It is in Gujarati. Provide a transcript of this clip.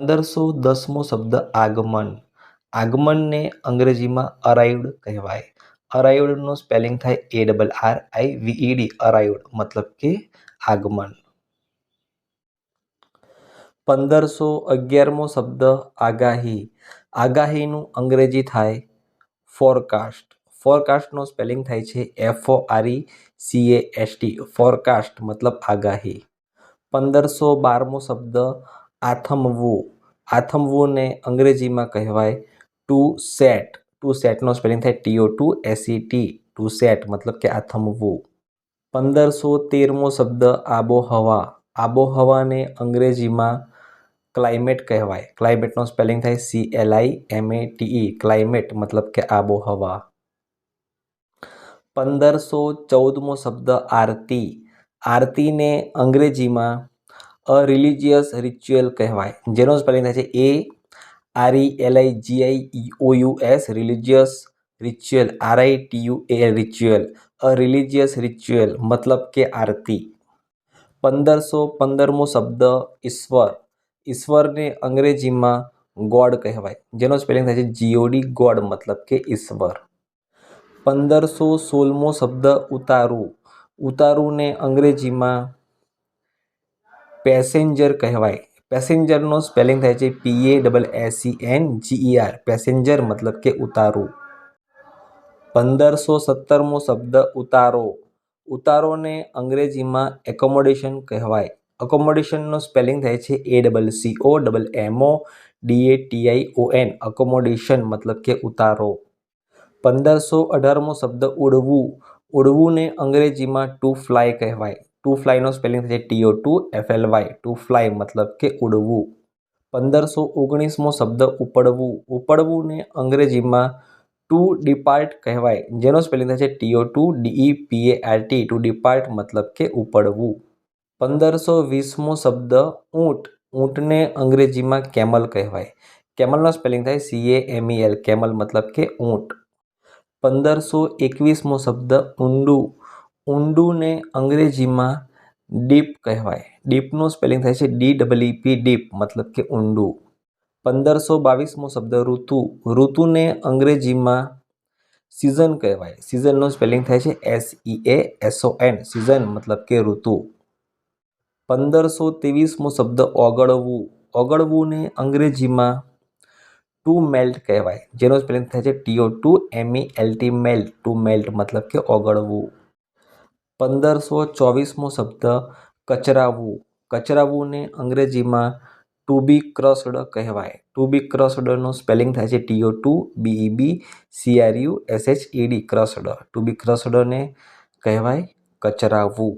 પંદરસો દસમો શબ્દ આગમન. આગમનને અંગ્રેજીમાં અરાઇવ્ડ કહેવાય. અરાઇવ્ડનું સ્પેલિંગ થાય એ ડબલ આર આઈ વીઈડી અરાઇવ્ડ મતલબ કે આગમન. પંદરસો અગિયારમો શબ્દ આગાહી. આગાહીનું અંગ્રેજી થાય ફોરકાસ્ટ ફોરકાસ્ટનું સ્પેલિંગ થાય છે F O R E C A S T forecast મતલબ આગાહી. પંદરસો બારમો શબ્દ આથમવું. આથમવુંને અંગ્રેજીમાં કહેવાય ટુ સેટ ટુ સેટનો સ્પેલિંગ થાય T O to S E T to set મતલબ કે આથમવું. પંદરસો તેરમો શબ્દ આબોહવા. આબોહવાને અંગ્રેજીમાં ક્લાઇમેટ કહેવાય. ક્લાઇમેટનો સ્પેલિંગ થાય C L I M A T E climate મતલબ કે આબોહવા. પંદરસો ચૌદમો શબ્દ આરતી. આરતીને અંગ્રેજીમાં અ રિલિજિયસ રિચ્યુઅલ કહેવાય, જેનો સ્પેલિંગ થાય છે એ R E L I G I O U S religious ritual, R I T U A ritual a religious ritual મતલબ કે આરતી. પંદરસો પંદરમો શબ્દ ઈશ્વર, ઈશ્વરને અંગ્રેજીમાં ગોડ કહેવાય, જેનો સ્પેલિંગ થાય છે જીઓડી ગોડ મતલબ કે ઈશ્વર. પંદરસો સોળમો શબ્દ ઉતારું, ઉતારુંને અંગ્રેજીમાં પેસેન્જર કહેવાય. પેસેન્જરનો સ્પેલિંગ થાય છે P A double S N G E R passenger મતલબ કે ઉતારું. પંદરસો સત્તરમો શબ્દ ઉતારો. ઉતારોને અંગ્રેજીમાં એકોમોડેશન કહેવાય. અકોમોડેશનનો સ્પેલિંગ થાય છે A double C O double M O D A T I O N accommodation મતલબ કે ઉતારો. પંદરસો અઢારમો શબ્દ ઉડવું. ઉડવુંને અંગ્રેજીમાં ટુ ફ્લાય કહેવાય. ટુ ફ્લાયનો સ્પેલિંગ છે T O to F L Y to fly મતલબ કે ઉડવું પંદરસો ઓગણીસમો શબ્દ ઉપડવું ઉપડવુંને અંગ્રેજીમાં ટુ ડિપાર્ટ કહેવાય જેનો સ્પેલિંગ થાય છે T O to D E P A R T to depart મતલબ કે ઉપડવું પંદરસો વીસમો શબ્દ ઊંટ ઊંટને અંગ્રેજીમાં કેમલ કહેવાય કેમલનો સ્પેલિંગ થાય C A M E L camel મતલબ કે ઊંટ પંદરસો એકવીસમો શબ્દ ઊંડું ઊંડુંને અંગ્રેજીમાં ડીપ કહેવાય. ડીપનું સ્પેલિંગ થાય છે ડી ડબલ ડીપ મતલબ કે ઊંડું. પંદરસો બાવીસમો શબ્દ ઋતુ. ઋતુને અંગ્રેજીમાં સિઝન કહેવાય. સિઝનનું સ્પેલિંગ થાય છે S E A S O N season મતલબ કે ઋતુ. પંદરસો ત્રેવીસમો શબ્દ ઓગળવું. ઓગળવુંને અંગ્રેજીમાં ટુ મેલ્ટ કહેવાય. જેનો સ્પેલિંગ થાય છે T O to M E L T melt to melt મતલબ કે ઓગળવું. પંદરસો ચોવીસમો શબ્દ કચરાવવું કચરાવવુંને અંગ્રેજીમાં ટુ બી ક્રસ્ડ કહેવાય. ટુ બી ક્રસ્ડનો સ્પેલિંગ થાય છે T O to B E B C R U S H E D crushed to be ક્રસ્ડને કહેવાય કચરાવવું